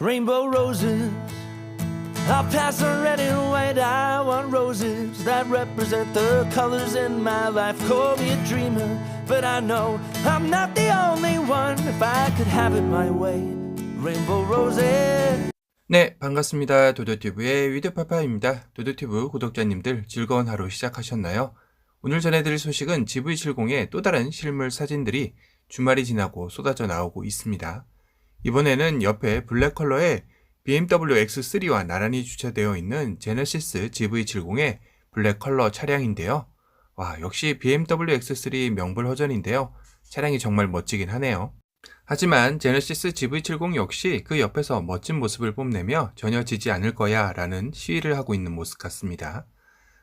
Rainbow roses. I'll pass on red and white. I want roses that represent the colors in my life. Call me a dreamer, but I know I'm not the only one. If I could have it my way, rainbow roses. 네, 반갑습니다. 도도티브의 위드파파입니다. 도도티브 구독자님들 즐거운 하루 시작하셨나요? 오늘 전해드릴 소식은 GV70의 또 다른 실물 사진들이 주말이 지나고 쏟아져 나오고 있습니다. 이번에는 옆에 블랙 컬러의 BMW X3와 나란히 주차되어 있는 제네시스 GV70의 블랙 컬러 차량인데요. 와, 역시 BMW X3 명불허전인데요. 차량이 정말 멋지긴 하네요. 하지만 제네시스 GV70 역시 그 옆에서 멋진 모습을 뽐내며 전혀 지지 않을 거야 라는 시위를 하고 있는 모습 같습니다.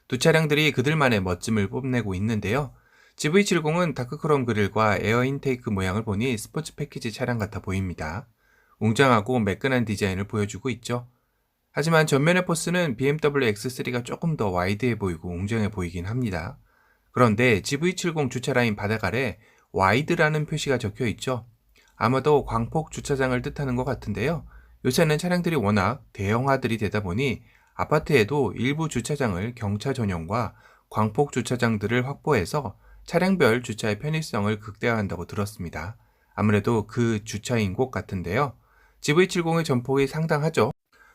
두 차량들이 그들만의 멋짐을 뽐내고 있는데요. GV70은 다크크롬 그릴과 에어 인테이크 모양을 보니 스포츠 패키지 차량 같아 보입니다. 웅장하고 매끈한 디자인을 보여주고 있죠. 하지만 전면의 포스는 BMW X3가 조금 더 와이드해 보이고 웅장해 보이긴 합니다. 그런데 GV70 주차 라인 바닥 아래 와이드라는 표시가 적혀 있죠. 아마도 광폭 주차장을 뜻하는 것 같은데요. 요새는 차량들이 워낙 대형화들이 되다 보니 아파트에도 일부 주차장을 경차 전용과 광폭 주차장들을 확보해서 차량별 주차의 편의성을 극대화한다고 들었습니다. 아무래도 그 주차인 곳 같은데요. GV70의 전폭이 상당하죠.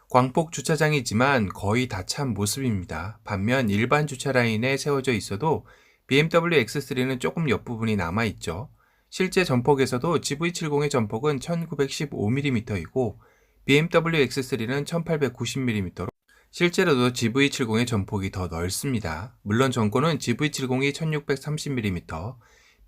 광폭 주차장이지만 거의 다 찬 모습입니다. 반면 일반 주차 라인에 세워져 있어도 BMW X3는 조금 옆부분이 남아있죠. 실제 전폭에서도 GV70의 전폭은 1915mm이고 BMW X3는 1890mm로 실제로도 GV70의 전폭이 더 넓습니다. 물론 전고는 GV70이 1630mm,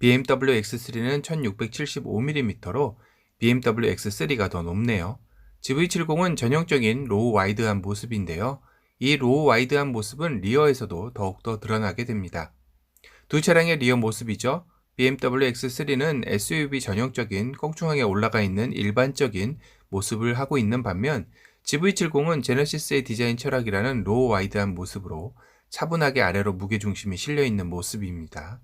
BMW X3는 1675mm로 BMW X3가 더 높네요. GV70은 전형적인 로우 와이드한 모습인데요. 이 로우 와이드한 모습은 리어에서도 더욱더 드러나게 됩니다. 두 차량의 리어 모습이죠. BMW X3는 SUV 전형적인 껑충하게 올라가 있는 일반적인 모습을 하고 있는 반면 GV70은 제네시스의 디자인 철학이라는 로우 와이드한 모습으로 차분하게 아래로 무게중심이 실려 있는 모습입니다.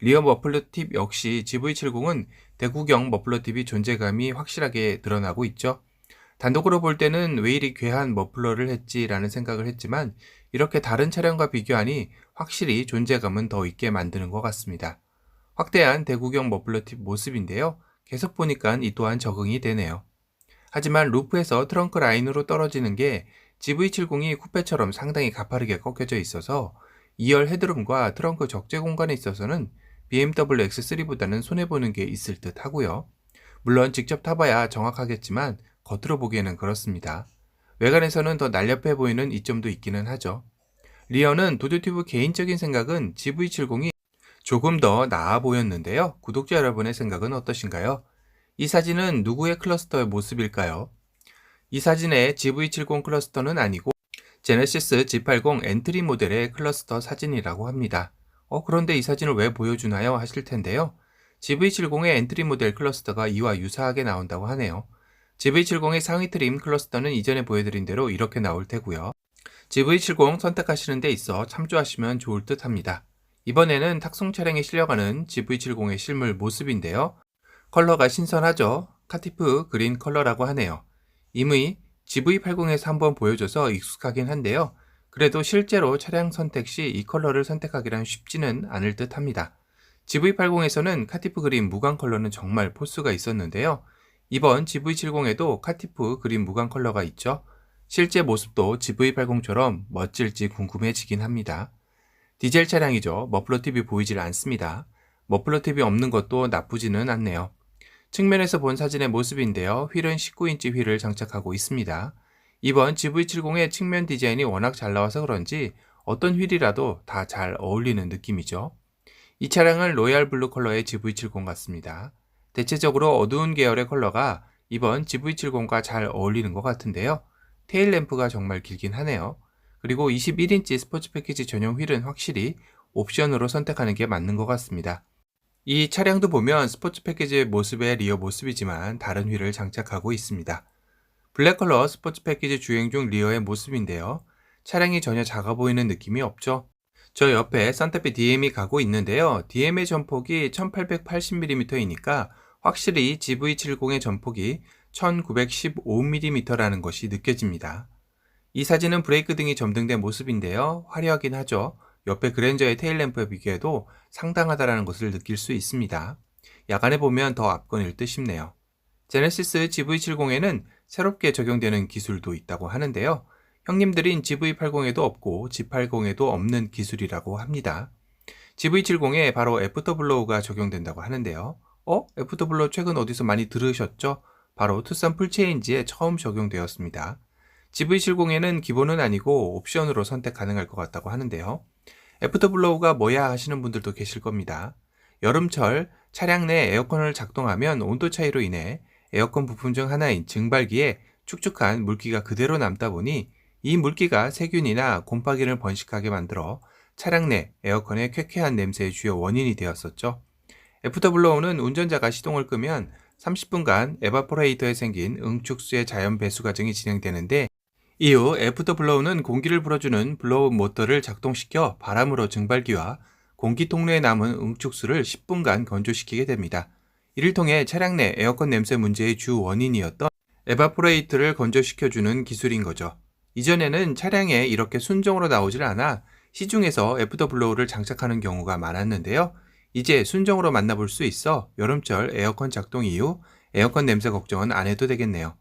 리어 머플러 팁 역시 GV70은 대구경 머플러 팁이 존재감이 확실하게 드러나고 있죠. 단독으로 볼 때는 왜 이리 괴한 머플러를 했지라는 생각을 했지만 이렇게 다른 차량과 비교하니 확실히 존재감은 더 있게 만드는 것 같습니다. 확대한 대구경 머플러 팁 모습인데요. 계속 보니까 이 또한 적응이 되네요. 하지만 루프에서 트렁크 라인으로 떨어지는 게 GV70이 쿠페처럼 상당히 가파르게 꺾여져 있어서 2열 헤드룸과 트렁크 적재 공간에 있어서는 BMW X3보다는 손해보는 게 있을 듯 하고요. 물론 직접 타봐야 정확하겠지만 겉으로 보기에는 그렇습니다. 외관에서는 더 날렵해 보이는 이점도 있기는 하죠. 리어는 도드티브 개인적인 생각은 GV70이 조금 더 나아 보였는데요. 구독자 여러분의 생각은 어떠신가요? 이 사진은 누구의 클러스터의 모습일까요? 이 사진의 GV70 클러스터는 아니고 제네시스 G80 엔트리 모델의 클러스터 사진이라고 합니다. 어, 그런데 이 사진을 왜 보여주나요? 하실 텐데요. GV70의 엔트리 모델 클러스터가 이와 유사하게 나온다고 하네요. GV70의 상위 트림 클러스터는 이전에 보여드린 대로 이렇게 나올 테고요. GV70 선택하시는 데 있어 참조하시면 좋을 듯 합니다. 이번에는 탁송 차량에 실려가는 GV70의 실물 모습인데요. 컬러가 신선하죠? 카티프 그린 컬러라고 하네요. 이미 GV80에서 한번 보여줘서 익숙하긴 한데요. 그래도 실제로 차량 선택 시 이 컬러를 선택하기란 쉽지는 않을 듯 합니다. GV80에서는 카티프 그린 무광 컬러는 정말 포스가 있었는데요. 이번 GV70에도 카티프 그린 무광 컬러가 있죠. 실제 모습도 GV80처럼 멋질지 궁금해지긴 합니다. 디젤 차량이죠. 머플러 팁이 보이질 않습니다. 머플러 팁이 없는 것도 나쁘지는 않네요. 측면에서 본 사진의 모습인데요. 휠은 19인치 휠을 장착하고 있습니다. 이번 GV70의 측면 디자인이 워낙 잘 나와서 그런지 어떤 휠이라도 다 잘 어울리는 느낌이죠. 이 차량은 로얄 블루 컬러의 GV70 같습니다. 대체적으로 어두운 계열의 컬러가 이번 GV70과 잘 어울리는 것 같은데요. 테일 램프가 정말 길긴 하네요. 그리고 21인치 스포츠 패키지 전용 휠은 확실히 옵션으로 선택하는 게 맞는 것 같습니다. 이 차량도 보면 스포츠 패키지의 모습의 리어 모습이지만 다른 휠을 장착하고 있습니다. 블랙 컬러 스포츠 패키지 주행 중 리어의 모습인데요. 차량이 전혀 작아 보이는 느낌이 없죠. 저 옆에 산타페 DM이 가고 있는데요. DM의 전폭이 1880mm이니까 확실히 GV70의 전폭이 1915mm라는 것이 느껴집니다. 이 사진은 브레이크 등이 점등된 모습인데요. 화려하긴 하죠. 옆에 그랜저의 테일램프에 비교해도 상당하다라는 것을 느낄 수 있습니다. 야간에 보면 더 압권일 듯 싶네요. 제네시스 GV70에는 새롭게 적용되는 기술도 있다고 하는데요. 형님들인 GV80에도 없고 G80에도 없는 기술이라고 합니다. GV70에 바로 애프터블로우가 적용된다고 하는데요. 어? 애프터블로우 최근 어디서 많이 들으셨죠? 바로 투싼 풀체인지에 처음 적용되었습니다. GV70에는 기본은 아니고 옵션으로 선택 가능할 것 같다고 하는데요. 애프터블로우가 뭐야 하시는 분들도 계실 겁니다. 여름철 차량 내 에어컨을 작동하면 온도 차이로 인해 에어컨 부품 중 하나인 증발기에 축축한 물기가 그대로 남다 보니 이 물기가 세균이나 곰팡이를 번식하게 만들어 차량 내 에어컨의 쾌쾌한 냄새의 주요 원인이 되었었죠. 애프터블로우는 운전자가 시동을 끄면 30분간 에바포레이터에 생긴 응축수의 자연 배수 과정이 진행되는데 이후 애프터 블로우는 공기를 불어주는 블로우 모터를 작동시켜 바람으로 증발기와 공기 통로에 남은 응축수를 10분간 건조시키게 됩니다. 이를 통해 차량 내 에어컨 냄새 문제의 주 원인이었던 에바포레이트를 건조시켜주는 기술인 거죠. 이전에는 차량에 이렇게 순정으로 나오질 않아 시중에서 애프터 블로우를 장착하는 경우가 많았는데요. 이제 순정으로 만나볼 수 있어 여름철 에어컨 작동 이후 에어컨 냄새 걱정은 안 해도 되겠네요.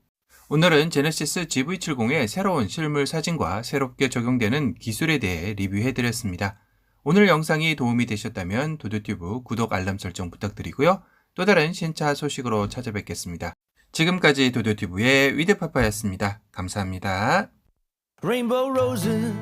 오늘은 제네시스 GV70의 새로운 실물 사진과 새롭게 적용되는 기술에 대해 리뷰해드렸습니다. 오늘 영상이 도움이 되셨다면 도도튜브 구독 알람 설정 부탁드리고요. 또 다른 신차 소식으로 찾아뵙겠습니다. 지금까지 도도튜브의 위드파파였습니다. 감사합니다. Rainbow roses.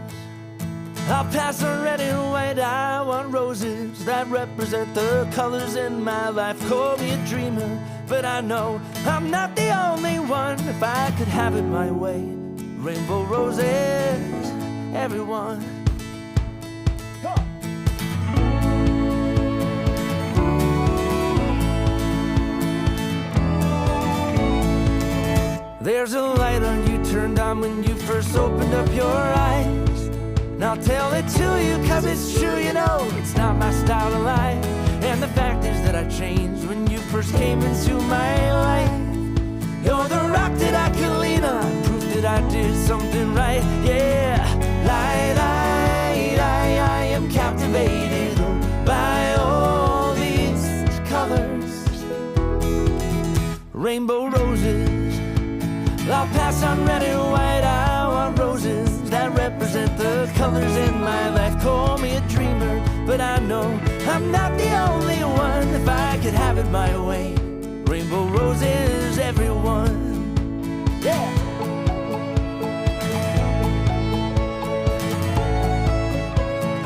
I'll pass on red and white. I want roses that represent the colors in my life. Call me a dreamer, but I know I'm not the only one. If I could have it my way, rainbow roses, everyone. There's a light on you turned on when you first opened up your eyes. And I'll tell it to you cause it's true, you know, first came into my life. You're the rock that I can lean on, proof that I did something right. Yeah, light, light, I, I am captivated by all these colors. Rainbow roses. I'll pass on red and white. I want roses that represent the colors in my but I know I'm not the only one. If I could have it my way, rainbow roses, everyone. Yeah.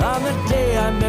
On the day I met